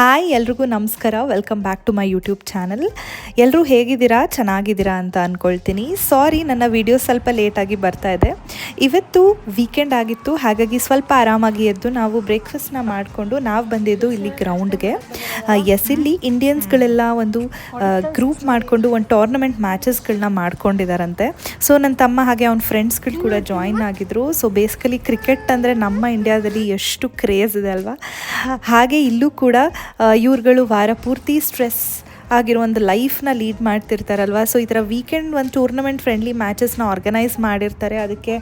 Hi, ಎಲ್ರಿಗೂ ನಮಸ್ಕಾರ. Welcome back to my YouTube channel ಎಲ್ಲರೂ ಹೇಗಿದ್ದೀರಾ? ಚೆನ್ನಾಗಿದ್ದೀರಾ ಅಂತ ಅಂದ್ಕೊಳ್ತೀನಿ ಸಾರಿ ನನ್ನ ವಿಡಿಯೋ ಸ್ವಲ್ಪ ಲೇಟಾಗಿ ಬರ್ತಾ ಇದೆ. ಇವತ್ತು ವೀಕೆಂಡ್ ಆಗಿತ್ತು. ಹಾಗಾಗಿ ಸ್ವಲ್ಪ ಆರಾಮಾಗಿ ಎದ್ದು ನಾವು ಬ್ರೇಕ್ಫಾಸ್ಟ್ನ ಮಾಡಿಕೊಂಡು ನಾವು ಬಂದಿದ್ದು ಇಲ್ಲಿ ಗ್ರೌಂಡ್ಗೆ ಎಸ್ ಇಲ್ಲಿ ಇಂಡಿಯನ್ಸ್ಗಳೆಲ್ಲ ಒಂದು ಗ್ರೂಪ್ ಮಾಡಿಕೊಂಡು ಒಂದು ಟೂರ್ನಮೆಂಟ್ ಮ್ಯಾಚಸ್ಗಳನ್ನ ಮಾಡ್ಕೊಂಡಿದ್ದಾರಂತೆ ಸೊ ನನ್ನ ತಮ್ಮ ಹಾಗೆ ಅವ್ನ ಫ್ರೆಂಡ್ಸ್ಗಳು ಕೂಡ ಜಾಯಿನ್ ಆಗಿದ್ರು. ಸೊ ಬೇಸಿಕಲಿ ಕ್ರಿಕೆಟ್ ಅಂದರೆ ನಮ್ಮ ಇಂಡಿಯಾದಲ್ಲಿ ಎಷ್ಟು ಕ್ರೇಜ್ ಇದೆ ಅಲ್ವಾ? ಹಾಗೆ ಇಲ್ಲೂ ಕೂಡ ಇವ್ರುಗಳು ವಾರ ಪೂರ್ತಿ ಸ್ಟ್ರೆಸ್ ಆಗಿರೋ ಒಂದು ಲೈಫ್ನ ಲೀಡ್ ಮಾಡ್ತಿರ್ತಾರಲ್ವ? ಸೊ ಈ ಥರ ವೀಕೆಂಡ್ ಒಂದು ಟೂರ್ನಮೆಂಟ್ ಫ್ರೆಂಡ್ಲಿ ಮ್ಯಾಚಸ್ನ ಆರ್ಗನೈಸ್ ಮಾಡಿರ್ತಾರೆ. ಅದಕ್ಕೆ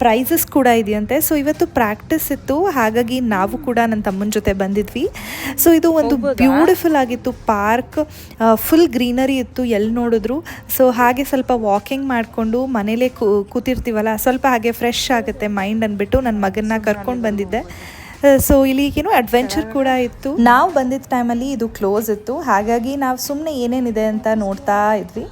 ಪ್ರೈಸಸ್ ಕೂಡ ಇದೆಯಂತೆ. ಸೊ ಇವತ್ತು ಪ್ರಾಕ್ಟೀಸ್ ಇತ್ತು. ಹಾಗಾಗಿ ನಾವು ಕೂಡ ನನ್ನ ತಮ್ಮನ ಜೊತೆ ಬಂದಿದ್ವಿ. ಸೊ ಇದು ಒಂದು ಬ್ಯೂಟಿಫುಲ್ ಆಗಿತ್ತು. ಪಾರ್ಕ್ ಫುಲ್ ಗ್ರೀನರಿ ಇತ್ತು. ಎಲ್ಲಿ ನೋಡಿದ್ರು. ಸೊ ಹಾಗೆ ಸ್ವಲ್ಪ ವಾಕಿಂಗ್ ಮಾಡಿಕೊಂಡು ಮನೇಲೇ ಕೂತಿರ್ತೀವಲ್ಲ? ಸ್ವಲ್ಪ ಹಾಗೆ ಫ್ರೆಶ್ ಆಗುತ್ತೆ ಮೈಂಡ್ ಅಂದ್ಬಿಟ್ಟು ನನ್ನ ಮಗನ್ನ ಕರ್ಕೊಂಡು ಬಂದಿದ್ದೆ. ಸೊ ಇಲ್ಲಿ ಏನೋ ಅಡ್ವೆಂಚರ್ ಕೂಡ ಇತ್ತು. ನಾವು ಬಂದಿದ್ದ ಟೈಮಲ್ಲಿ ಇದು ಕ್ಲೋಸ್ ಇತ್ತು. ಹಾಗಾಗಿ ನಾವು ಸುಮ್ಮನೆ ಏನೇನಿದೆ ಅಂತ ನೋಡ್ತಾ ಇದ್ವಿ.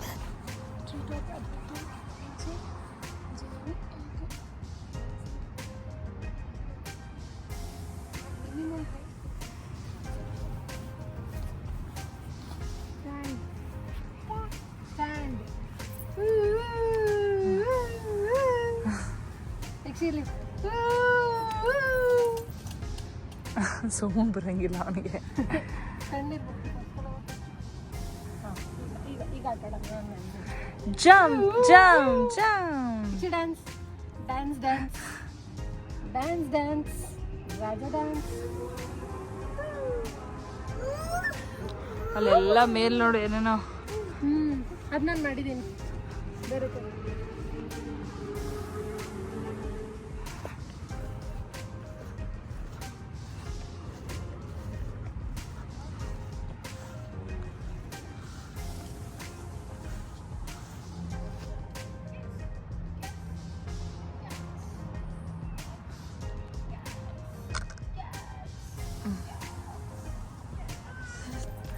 ಸೋಮ್ ಬರಂಗಿಲ್ಲ ಅವನಿಗೆ. Jump jump jump dance dance dance dance dance Raja dance ಅಲ್ಲೆಲ್ಲ ಮೇಲ್ ನೋಡು ಏನೇನೋ. ಹ್ಞೂ ಅದು ನಾನು ಮಾಡಿದ್ದೀನಿ ಬೇರೆ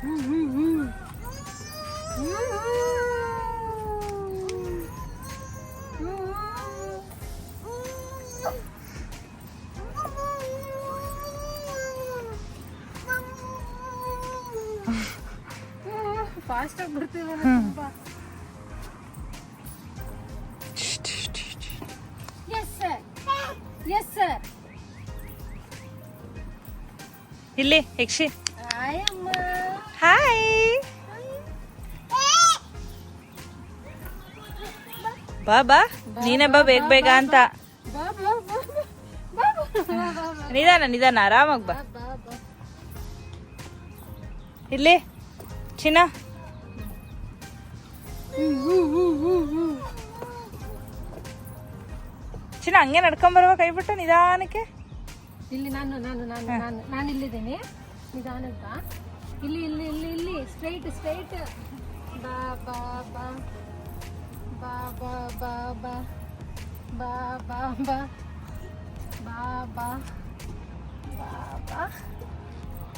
ಕಡೆ ಫಾಸ್ಟ್ ಆಗಿ ಬಿಡ್ತೀವಿ ತುಂಬಾ? ಎಸ್ ಸರ್ ಎಸ್ ಸರ್ ಇಲ್ಲಿ ಯಕ್ಷಿ. ಬಾ ಬಾ. ನೀನೇ ಬಾ ಬೇಗ ಬೇಗ ಅಂತ. ನಿಧಾನ ನಿಧಾನ ಆರಾಮಾಗಿ ಬಾ. ಇಲ್ಲಿ ಚಿನ್ನ. ಚಿನ್ನ ಹಂಗೆ ನಡ್ಕೊಂಡ್ ಬರುವ ಕೈ ಬಿಟ್ಟು ನಿಧಾನಕ್ಕೆ. ಇಲ್ಲಿ ನಾನು ನಾನು ನಾನು ನಾನು ನಾನು ಇಲ್ಲಿದ್ದೀನಿ. ನಿಧಾನಕ್ಕೆ ಬಾ. ಇಲ್ಲಿ ಇಲ್ಲಿ ಇಲ್ಲಿ ಇಲ್ಲಿ. ಸ್ಟ್ರೈಟ್ ಸ್ಟ್ರೈಟ್ ಬಾ ಬಾ ಬಾ. ಬಾ ಬಾ ಬಾ ಬಾ ಬಾ ಬಾ ಬಾ ಬಾ ಬಾ ಬಾ ಬಾ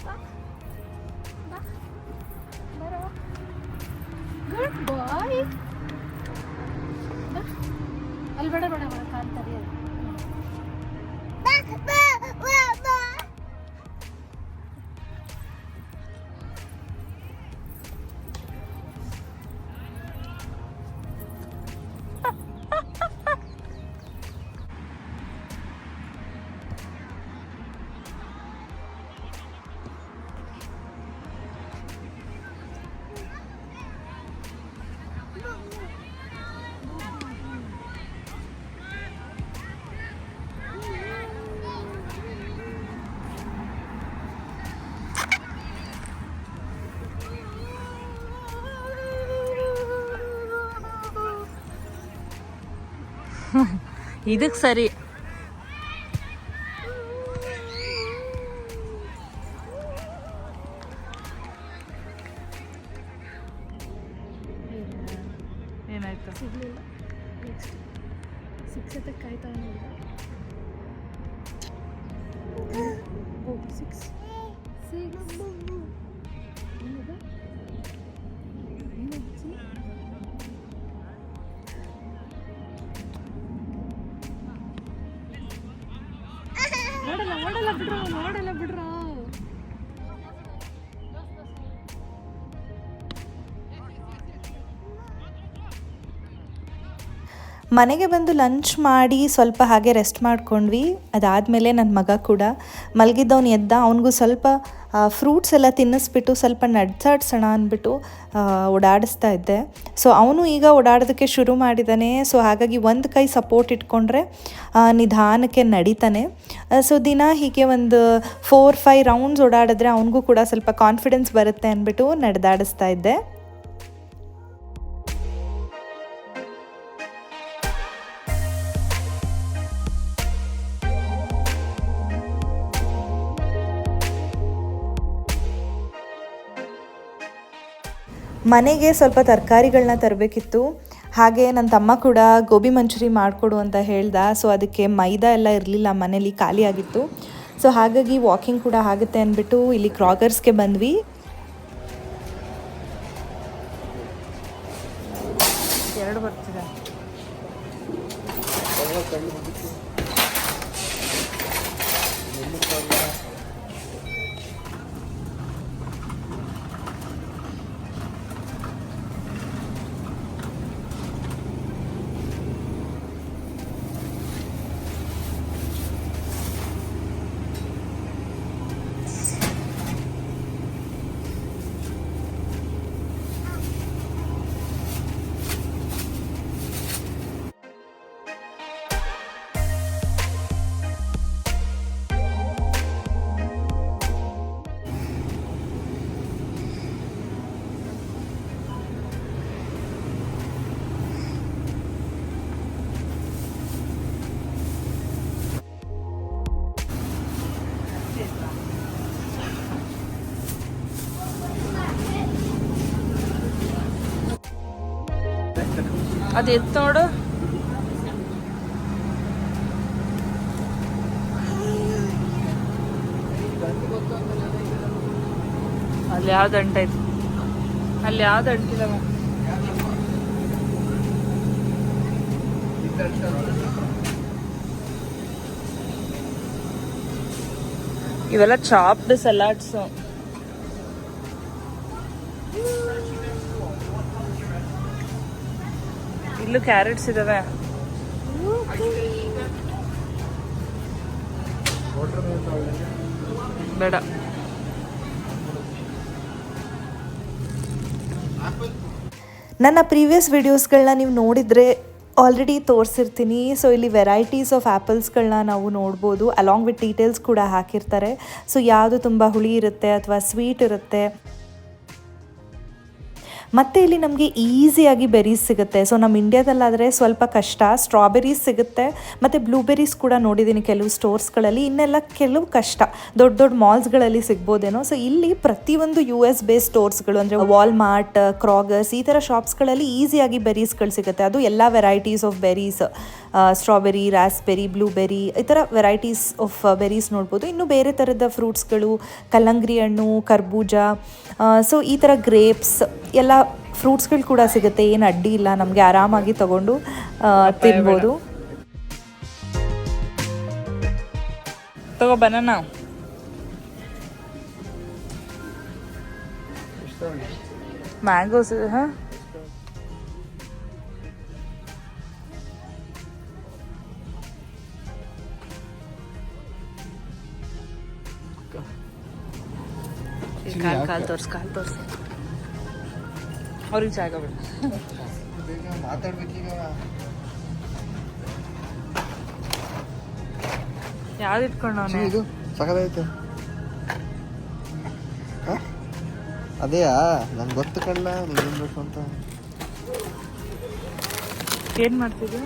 ಬಾ ಬರೋ ಗುಡ್ ಬಾಯ್ ಅಲ್ಲಿ ಬೇಡ ಬೇಡ ಕಾಣ್ತಾರೆ ಇದಕ್ಕೆ ಸರಿ. ಏನಾಯ್ತು? ಸಿಕ್ಸ್ ಹತ್ತಕ್ಕೆ ಕಾಯ್ತಾ ಓ ಸಿಕ್ಸ್. ನೋಡಲ್ಲ ಬಿಡ್ರ. ಮನೆಗೆ ಬಂದು ಲಂಚ್ ಮಾಡಿ ಸ್ವಲ್ಪ ಹಾಗೆ ರೆಸ್ಟ್ ಮಾಡ್ಕೊಂಡ್ವಿ. ಅದಾದಮೇಲೆ ನನ್ನ ಮಗ ಕೂಡ ಮಲಗಿದ್ದವನು ಎದ್ದ, ಅವನಿಗೂ ಸ್ವಲ್ಪ ಫ್ರೂಟ್ಸ್ ಎಲ್ಲ ತಿನ್ನಿಸ್ಬಿಟ್ಟು ಸ್ವಲ್ಪ ನಡ್ಸಾಡ್ಸೋಣ ಅಂದ್ಬಿಟ್ಟು ಓಡಾಡಿಸ್ತಾ ಇದ್ದೆ. ಸೊ ಅವನು ಈಗ ಓಡಾಡೋದಕ್ಕೆ ಶುರು ಮಾಡಿದ್ದಾನೆ ಸೊ ಹಾಗಾಗಿ ಒಂದು ಕೈ ಸಪೋರ್ಟ್ ಇಟ್ಕೊಂಡ್ರೆ ನಿಧಾನಕ್ಕೆ ನಡೀತಾನೆ. ಸೊ ದಿನ ಹೀಗೆ ಒಂದು ಫೋರ್ ಫೈವ್ ರೌಂಡ್ಸ್ ಓಡಾಡಿದ್ರೆ ಅವನಿಗೂ ಕೂಡ ಸ್ವಲ್ಪ ಕಾನ್ಫಿಡೆನ್ಸ್ ಬರುತ್ತೆ ಅಂದ್ಬಿಟ್ಟು ನಡೆದಾಡಿಸ್ತಾ ಇದ್ದೆ. ಮನೆಗೆ ಸ್ವಲ್ಪ ತರಕಾರಿಗಳನ್ನ ತರಬೇಕಿತ್ತು. ಹಾಗೆ ನನ್ನ ತಮ್ಮ ಕೂಡ ಗೋಬಿ ಮಂಚೂರಿ ಮಾಡಿಕೊಡು ಅಂತ ಹೇಳ್ದ. ಸೊ ಅದಕ್ಕೆ ಮೈದಾ ಎಲ್ಲ ಇರಲಿಲ್ಲ, ಮನೇಲಿ ಖಾಲಿಯಾಗಿತ್ತು ಸೊ ಹಾಗಾಗಿ ವಾಕಿಂಗ್ ಕೂಡ ಆಗುತ್ತೆ ಅಂದ್ಬಿಟ್ಟು ಇಲ್ಲಿ ಕ್ರಾಗರ್ಸ್ಗೆ ಬಂದ್ವಿ. ಅದು ಎತ್ತು ನೋಡು ಅಲ್ಲಿ ಯಾವ್ದು ಅಂಟೈತಿ ಅಲ್ಲಿ ಯಾವ್ದು ಅಂಟಿದವ ಇವೆಲ್ಲ ಚಾಪ್ಡ್ ಸಲಾಡ್ಸ್ ಇಲ್ಲೂ ಕ್ಯಾರೆಟ್ಸ್ ಇದಾವೆ. ಬೇಡ. ನನ್ನ ಪ್ರೀವಿಯಸ್ ವಿಡಿಯೋಸ್ಗಳನ್ನ ನೀವು ನೋಡಿದರೆ ಆಲ್ರೆಡಿ ತೋರಿಸಿರ್ತೀನಿ. ಸೊ ಇಲ್ಲಿ ವೆರೈಟೀಸ್ ಆಫ್ ಆ್ಯಪಲ್ಸ್ಗಳನ್ನ ನಾವು ನೋಡ್ಬೋದು. ಅಲಾಂಗ್ ವಿತ್ ಡೀಟೇಲ್ಸ್ ಕೂಡ ಹಾಕಿರ್ತಾರೆ. ಸೊ ಯಾವುದು ತುಂಬ ಹುಳಿ ಇರುತ್ತೆ ಅಥವಾ ಸ್ವೀಟ್ ಇರುತ್ತೆ. ಮತ್ತು ಇಲ್ಲಿ ನಮಗೆ ಈಸಿಯಾಗಿ ಬೆರೀಸ್ ಸಿಗುತ್ತೆ. ಸೊ ನಮ್ಮ ಇಂಡ್ಯಾದಲ್ಲಾದರೆ ಸ್ವಲ್ಪ ಕಷ್ಟ. ಸ್ಟ್ರಾಬೆರೀಸ್ ಸಿಗುತ್ತೆ. ಮತ್ತು ಬ್ಲೂಬೆರೀಸ್ ಕೂಡ ನೋಡಿದ್ದೀನಿ ಕೆಲವು ಸ್ಟೋರ್ಸ್ಗಳಲ್ಲಿ ಇನ್ನೆಲ್ಲ ಕೆಲವು ಕಷ್ಟ. ದೊಡ್ಡ ದೊಡ್ಡ ಮಾಲ್ಸ್ಗಳಲ್ಲಿ ಸಿಗ್ಬೋದೇನೋ. ಸೊ ಇಲ್ಲಿ ಪ್ರತಿಯೊಂದು ಯು ಎಸ್ ಬೇಸ್ ಸ್ಟೋರ್ಸ್ಗಳು ಅಂದರೆ ವಾಲ್ಮಾರ್ಟ್ ಕ್ರಾಗರ್ಸ್ ಈ ಥರ ಶಾಪ್ಸ್ಗಳಲ್ಲಿ ಈಸಿಯಾಗಿ ಬೆರೀಸ್ಗಳು ಸಿಗುತ್ತೆ. ಅದು ಎಲ್ಲ varieties of berries strawberry raspberry blueberry ಈ ಥರ ವೆರೈಟೀಸ್ ಆಫ್ ಬೆರೀಸ್ ನೋಡ್ಬೋದು. ಇನ್ನು ಬೇರೆ ಥರದ ಫ್ರೂಟ್ಸ್ಗಳು ಕಲ್ಲಂಗಡಿ ಹಣ್ಣು, ಕರ್ಬೂಜ ಸೊ ಈ ಥರ ಗ್ರೇಪ್ಸ್ ಎಲ್ಲ ಫ್ರೂಟ್ಸ್ಗಳು ಕೂಡ ಸಿಗುತ್ತೆ. ಏನು ಅಡ್ಡಿ ಇಲ್ಲ. ನಮಗೆ ಆರಾಮಾಗಿ ತಗೊಂಡು ಆ, ತಿನ್ಬೋದು. ತಗೋ ಬನಾನಾ ಮ್ಯಾಂಗೋಸ್ ಹಾ? ಕಾಲ್ ಕಾಲ್ ತೋರ್ಸ್ ಕಾಲ್ ತೋರ್ಸ್. ಅವ್ರಿಗೆ ಜಾಗ ಬಿಡು ಮಾತಾಡ್ಬೇಕೀಗ ಯಾವ್ದು ಇಟ್ಕೊಂಡವನೆ? ಇದು ಅದೇಯಾ? ನನ್ಗೆ ಗೊತ್ತು ಕಣ್ಣ ನೀನ್ ಬೇಕು ಅಂತ. ಏನ್ ಮಾಡ್ತಿದ್ಯಾ?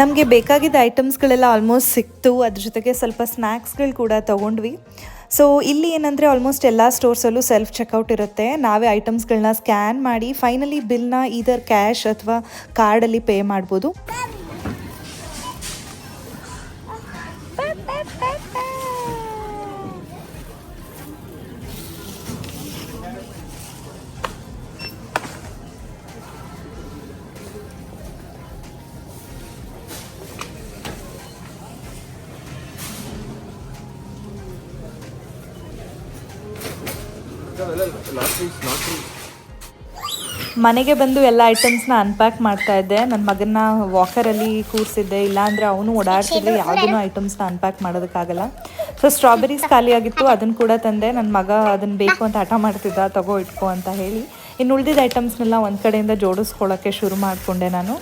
ನಮಗೆ ಬೇಕಾಗಿದ್ದ ಐಟಮ್ಸ್ಗಳೆಲ್ಲ ಆಲ್ಮೋಸ್ಟ್ ಸಿಕ್ತು. ಅದ್ರ ಜೊತೆಗೆ ಸ್ವಲ್ಪ ಸ್ನ್ಯಾಕ್ಸ್ಗಳು ಕೂಡ ತೊಗೊಂಡ್ವಿ. ಸೊ ಇಲ್ಲಿ ಏನಂದರೆ ಆಲ್ಮೋಸ್ಟ್ ಎಲ್ಲ ಸ್ಟೋರ್ಸಲ್ಲೂ ಸೆಲ್ಫ್ ಚೆಕ್ಔಟ್ ಇರುತ್ತೆ. ನಾವೇ ಐಟಮ್ಸ್ಗಳನ್ನ ಸ್ಕ್ಯಾನ್ ಮಾಡಿ ಫೈನಲಿ ಬಿಲ್ನ ಇದರ್ ಕ್ಯಾಶ್ ಅಥವಾ ಕಾರ್ಡಲ್ಲಿ ಪೇ ಮಾಡ್ಬೋದು. ಮನೆಗೆ ಬಂದು ಎಲ್ಲ ಐಟಮ್ಸ್ನ ಅನ್ಪ್ಯಾಕ್ ಮಾಡ್ತಾ ಇದ್ದೆ. ನನ್ನ ಮಗನ್ನ ವಾಕರಲ್ಲಿ ಕೂರಿಸಿದ್ದೆ. ಇಲ್ಲಾಂದರೆ ಅವನು ಓಡಾಡ್ತಿದ್ರೆ ಯಾವುದೂ ಐಟಮ್ಸ್ನ ಅನ್ಪ್ಯಾಕ್ ಮಾಡೋದಕ್ಕಾಗಲ್ಲ. ಸೊ ಸ್ಟ್ರಾಬೆರೀಸ್ ಖಾಲಿಯಾಗಿತ್ತು ಅದನ್ನು ಕೂಡ ತಂದೆ. ನನ್ನ ಮಗ ಅದನ್ನು ಬೇಕು ಅಂತ ಹಠ ಮಾಡ್ತಿದ್ದ. ತಗೋ ಇಟ್ಕೋ ಅಂತ ಹೇಳಿ. ಇನ್ನು ಉಳಿದಿದ್ದ ಐಟಮ್ಸ್ನೆಲ್ಲ ಒಂದು ಕಡೆಯಿಂದ ಜೋಡಿಸ್ಕೊಳ್ಳೋಕ್ಕೆ ಶುರು ಮಾಡಿಕೊಂಡೆ ನಾನು.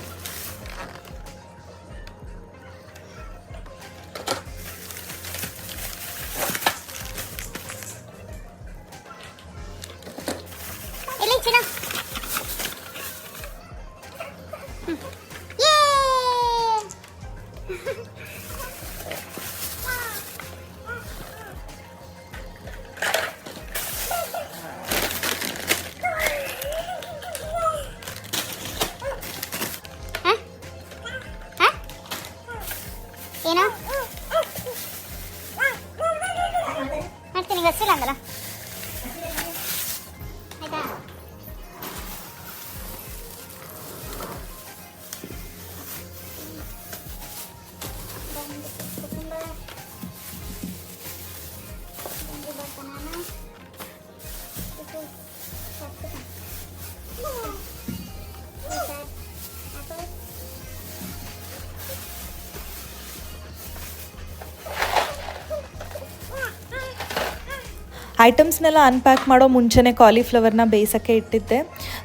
ಐಟಮ್ಸ್ನೆಲ್ಲ ಅನ್ಪ್ಯಾಕ್ ಮಾಡೋ ಮುಂಚೆನೇ ಕಾಲಿಫ್ಲವರ್ನ ಬೇಯಿಸೋಕ್ಕೆ ಇಟ್ಟಿದ್ದೆ.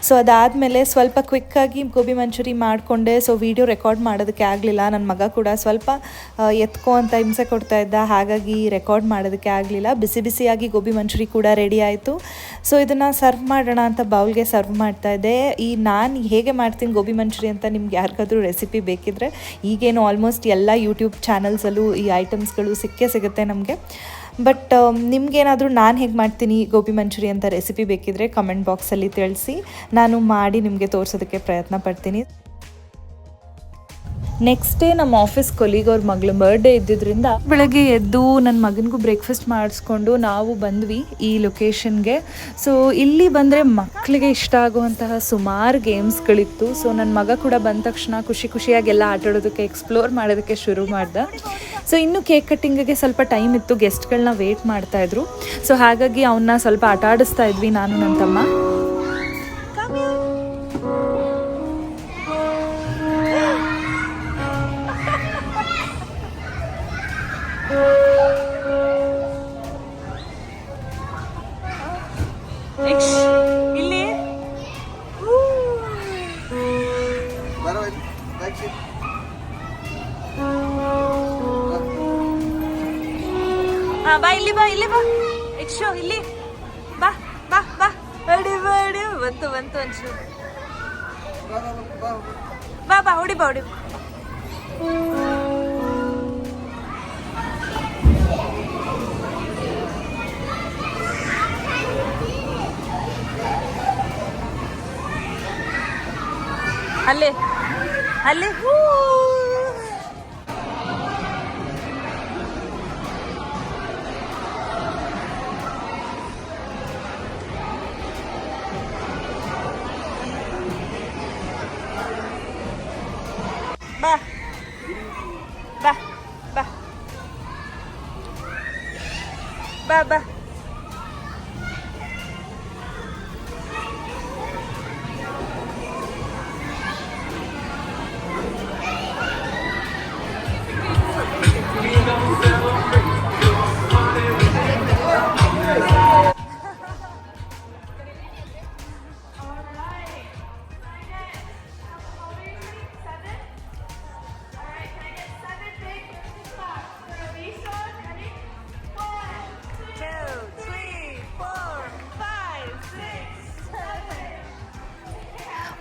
ಸೊ ಅದಾದಮೇಲೆ ಸ್ವಲ್ಪ ಕ್ವಿಕ್ಕಾಗಿ ಗೋಬಿ ಮಂಚೂರಿ ಮಾಡಿಕೊಂಡೆ. ಸೊ ವಿಡಿಯೋ ರೆಕಾರ್ಡ್ ಮಾಡೋದಕ್ಕೆ ಆಗಲಿಲ್ಲ. ನನ್ನ ಮಗ ಕೂಡ ಸ್ವಲ್ಪ ಎತ್ಕೋ ಅಂತ ಹಿಂಸೆ ಕೊಡ್ತಾ ಇದ್ದ. ಹಾಗಾಗಿ ರೆಕಾರ್ಡ್ ಮಾಡೋದಕ್ಕೆ ಆಗಲಿಲ್ಲ. ಬಿಸಿ ಬಿಸಿಯಾಗಿ ಗೋಬಿ ಮಂಚೂರಿ ಕೂಡ ರೆಡಿ ಆಯಿತು. ಸೊ ಇದನ್ನು ಸರ್ವ್ ಮಾಡೋಣ ಅಂತ ಬೌಲ್ಗೆ ಸರ್ವ್ ಮಾಡ್ತಾ ಇದ್ದೆ. ಈ ನಾನು ಹೇಗೆ ಮಾಡ್ತೀನಿ ಗೋಬಿ ಮಂಚೂರಿ ಅಂತ ನಿಮ್ಗೆ ಯಾರಿಗಾದ್ರೂ ರೆಸಿಪಿ ಬೇಕಿದ್ರೆ, ಈಗೇನು ಆಲ್ಮೋಸ್ಟ್ ಎಲ್ಲ ಯೂಟ್ಯೂಬ್ ಚಾನಲ್ಸಲ್ಲೂ ಈ ಐಟಮ್ಸ್ಗಳು ಸಿಕ್ಕೇ ಸಿಗುತ್ತೆ ನಮಗೆ. ಬಟ್ ನಿಮಗೇನಾದರೂ ನಾನು ಹೇಗೆ ಮಾಡ್ತೀನಿ ಗೋಬಿ ಮಂಚೂರಿ ಅಂತ ರೆಸಿಪಿ ಬೇಕಿದ್ರೆ ಕಮೆಂಟ್ ಬಾಕ್ಸಲ್ಲಿ ತಿಳಿಸಿ. ನಾನು ಮಾಡಿ ನಿಮಗೆ ತೋರಿಸೋದಕ್ಕೆ ಪ್ರಯತ್ನ ಪಡ್ತೀನಿ. ನೆಕ್ಸ್ಟ್ ಡೇ ನಮ್ಮ ಆಫೀಸ್ ಕೊಲೀಗ್ ಅವ್ರ ಮಗಳು ಬರ್ಡೇ ಇದ್ದಿದ್ದರಿಂದ ಬೆಳಗ್ಗೆ ಎದ್ದು ನನ್ನ ಮಗನಿಗೂ ಬ್ರೇಕ್ಫಾಸ್ಟ್ ಮಾಡಿಸ್ಕೊಂಡು ನಾವು ಬಂದ್ವಿ ಈ ಲೊಕೇಶನ್ಗೆ ಸೊ ಇಲ್ಲಿ ಬಂದರೆ ಮಕ್ಕಳಿಗೆ ಇಷ್ಟ ಆಗುವಂತಹ ಸುಮಾರು ಗೇಮ್ಸ್ಗಳಿತ್ತು ಸೊ ನನ್ನ ಮಗ ಕೂಡ ಬಂದ ತಕ್ಷಣ ಖುಷಿ ಖುಷಿಯಾಗಿ ಎಲ್ಲ ಆಟಾಡೋದಕ್ಕೆ ಎಕ್ಸ್ಪ್ಲೋರ್ ಮಾಡೋದಕ್ಕೆ ಶುರು ಮಾಡ್ದೆ. ಸೊ ಇನ್ನು ಕೇಕ್ ಕಟ್ಟಿಂಗಿಗೆ ಸ್ವಲ್ಪ ಟೈಮ್ ಇತ್ತು. ಗೆಸ್ಟ್ಗಳನ್ನ ವೇಟ್ ಮಾಡ್ತಾಯಿದ್ರು ಸೊ ಹಾಗಾಗಿ ಅವನ್ನ ಸ್ವಲ್ಪ ಆಟ ಆಡಿಸ್ತಾ ಇದ್ವಿ ನಾನು ನನ್ನ ತಮ್ಮ. ಬಾ ಬಾ ಹೊಡಿ ಬಾ ಹೊಡಿ ಬಾ. ಬಾ ಬಾ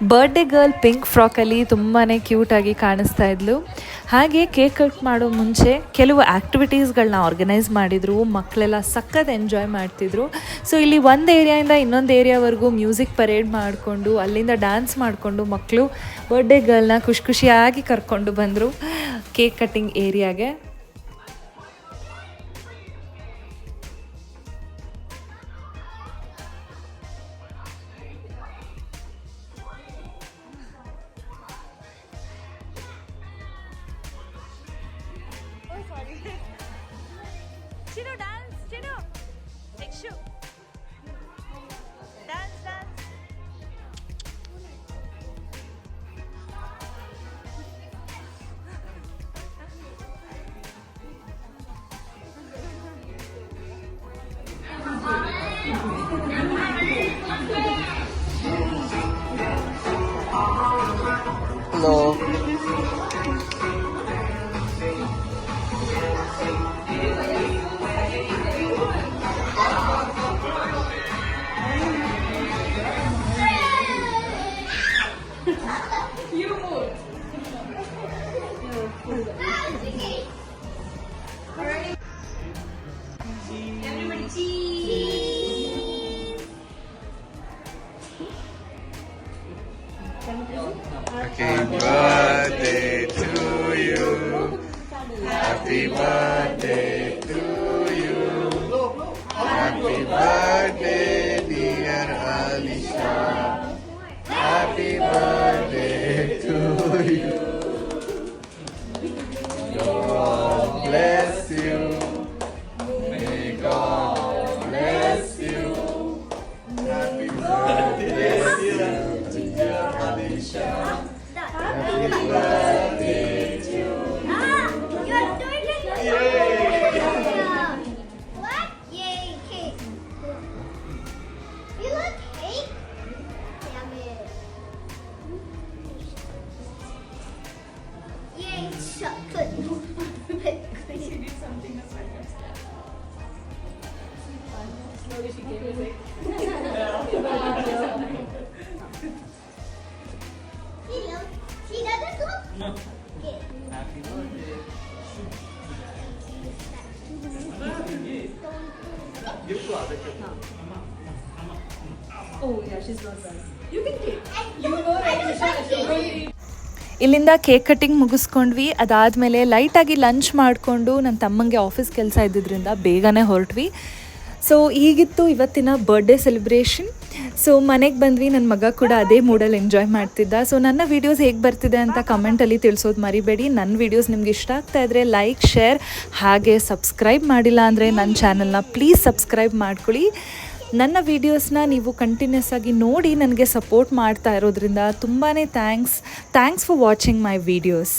ಬರ್ಡೇ ಗರ್ಲ್ ಪಿಂಕ್ ಫ್ರಾಕಲ್ಲಿ ತುಂಬಾ ಕ್ಯೂಟಾಗಿ ಕಾಣಿಸ್ತಾ ಇದ್ಲು. ಹಾಗೆ ಕೇಕ್ ಕಟ್ ಮಾಡೋ ಮುಂಚೆ ಕೆಲವು ಆ್ಯಕ್ಟಿವಿಟೀಸ್ಗಳನ್ನ ಆರ್ಗನೈಸ್ ಮಾಡಿದರು ಮಕ್ಕಳೆಲ್ಲ ಸಖತ್ ಎಂಜಾಯ್ ಮಾಡ್ತಿದ್ರು. ಸೊ ಇಲ್ಲಿ ಒಂದು ಏರಿಯಾಯಿಂದ ಇನ್ನೊಂದು ಏರಿಯಾವರೆಗೂ ಮ್ಯೂಸಿಕ್ ಪರೇಡ್ ಮಾಡಿಕೊಂಡು, ಅಲ್ಲಿಂದ ಡ್ಯಾನ್ಸ್ ಮಾಡಿಕೊಂಡು ಮಕ್ಕಳು ಬರ್ಡೇ ಗರ್ಲ್ನ ಖುಷಿ ಖುಷಿಯಾಗಿ ಕರ್ಕೊಂಡು ಬಂದರು ಕೇಕ್ ಕಟ್ಟಿಂಗ್ ಏರಿಯಾಗೆ চিনো ডান্স চিনো দেখছ ಇಲ್ಲಿಂದ ಕೇಕ್ ಕಟ್ಟಿಂಗ್ ಮುಗಿಸ್ಕೊಂಡ್ವಿ. ಅದಾದಮೇಲೆ ಲೈಟಾಗಿ ಲಂಚ್ ಮಾಡಿಕೊಂಡು ನನ್ನ ತಮ್ಮಂಗೆ ಆಫೀಸ್ ಕೆಲಸ ಇದ್ದಿದ್ದರಿಂದ ಬೇಗನೆ ಹೊರಟ್ವಿ. ಸೊ ಹೀಗಿತ್ತು ಇವತ್ತಿನ ಬರ್ಡೇ ಸೆಲೆಬ್ರೇಷನ್ ಸೊ ಮನೆಗೆ ಬಂದ್ವಿ. ನನ್ನ ಮಗ ಕೂಡ ಅದೇ ಮೂಡಲ್ಲಿ ಎಂಜಾಯ್ ಮಾಡ್ತಿದ್ದ. ಸೊ ನನ್ನ ವೀಡಿಯೋಸ್ ಹೇಗೆ ಬರ್ತಿದೆ ಅಂತ ಕಮೆಂಟಲ್ಲಿ ತಿಳಿಸೋದು ಮರಿಬೇಡಿ. ನನ್ನ ವೀಡಿಯೋಸ್ ನಿಮ್ಗೆ ಇಷ್ಟ ಆಗ್ತಾ ಇದ್ರೆ ಲೈಕ್ ಶೇರ್ ಹಾಗೆ ಸಬ್ಸ್ಕ್ರೈಬ್ ಮಾಡಿಲ್ಲ ಅಂದರೆ ನನ್ನ ಚಾನಲ್ನ ಪ್ಲೀಸ್ ಸಬ್ಸ್ಕ್ರೈಬ್ ಮಾಡ್ಕೊಳ್ಳಿ. ನನ್ನ ವೀಡಿಯೋಸ್ನ ನೀವು ಕಂಟಿನ್ಯೂಸ್ ಆಗಿ ನೋಡಿ ನನಗೆ ಸಪೋರ್ಟ್ ಮಾಡ್ತಾ ಇರೋದ್ರಿಂದ ತುಂಬಾ thanks thanks for watching my videos